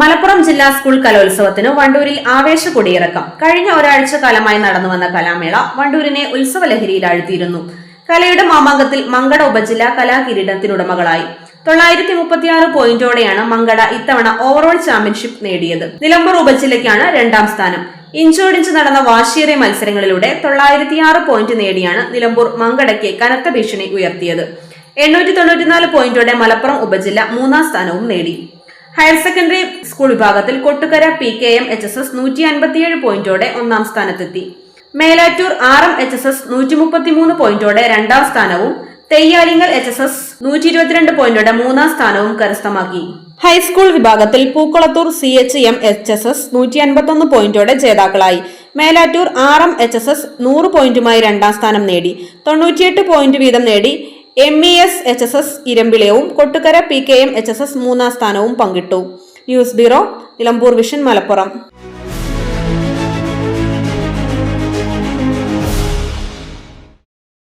മലപ്പുറം ജില്ലാ സ്കൂൾ കലോത്സവത്തിന് വണ്ടൂരിൽ ആവേശ കൊടിയിറക്കം കഴിഞ്ഞ ഒരാഴ്ച കാലമായി നടന്നുവന്ന കലാമേള വണ്ടൂരിനെ ഉത്സവലഹരിയിലാഴ്ത്തിയിരുന്നു കലയുടെ മാമാങ്കത്തിൽ മങ്കട ഉപജില്ല കലാകിരീടത്തിനുടമകളായി. തൊള്ളായിരത്തി മുപ്പത്തിയാറ് പോയിന്റോടെയാണ് മങ്കട ഇത്തവണ ഓവറോൾ ചാമ്പ്യൻഷിപ്പ് നേടിയത്. നിലമ്പൂർ ഉപജില്ലയ്ക്കാണ് രണ്ടാം സ്ഥാനം. ഇഞ്ചോടിഞ്ച് നടന്ന വാശിയേറിയ മത്സരങ്ങളിലൂടെ തൊള്ളായിരത്തിയാറ് പോയിന്റ് നേടിയാണ് നിലമ്പൂർ മങ്കടയ്ക്ക് കനത്ത ഭീഷണി ഉയർത്തിയത്. എണ്ണൂറ്റി തൊണ്ണൂറ്റിനാല് പോയിന്റോടെ മലപ്പുറം ഉപജില്ല മൂന്നാം സ്ഥാനവും നേടി. ഹയർ സെക്കൻഡറി സ്കൂൾ വിഭാഗത്തിൽ Kottukara P K M H S S നൂറ്റി അൻപത്തിയേഴ് പോയിന്റോടെ ഒന്നാം സ്ഥാനത്തെത്തി. Melattur R M H S S നൂറ്റി മുപ്പത്തിമൂന്ന് പോയിന്റോടെ രണ്ടാം സ്ഥാനവും തെയ്യാലിങ്ങൽ എച്ച് എസ് എസ് നൂറ്റി ഇരുപത്തിരണ്ട് പോയിന്റോടെ മൂന്നാം സ്ഥാനവും കരസ്ഥമാക്കി. ഹൈസ്കൂൾ വിഭാഗത്തിൽ Pookkulathur C H M H S S നൂറ്റി അൻപത്തൊന്ന് പോയിന്റോടെ ജേതാക്കളായി. Melattur R M H S S നൂറ് പോയിന്റുമായി രണ്ടാം സ്ഥാനം നേടി. തൊണ്ണൂറ്റിയെട്ട് പോയിന്റ് വീതം നേടി. M E S H S S ഇരമ്പിളയവും Kottukara P K M H S S മൂന്നാം സ്ഥാനവും പങ്കിട്ടു. News bureau Nilambur vision Malappuram.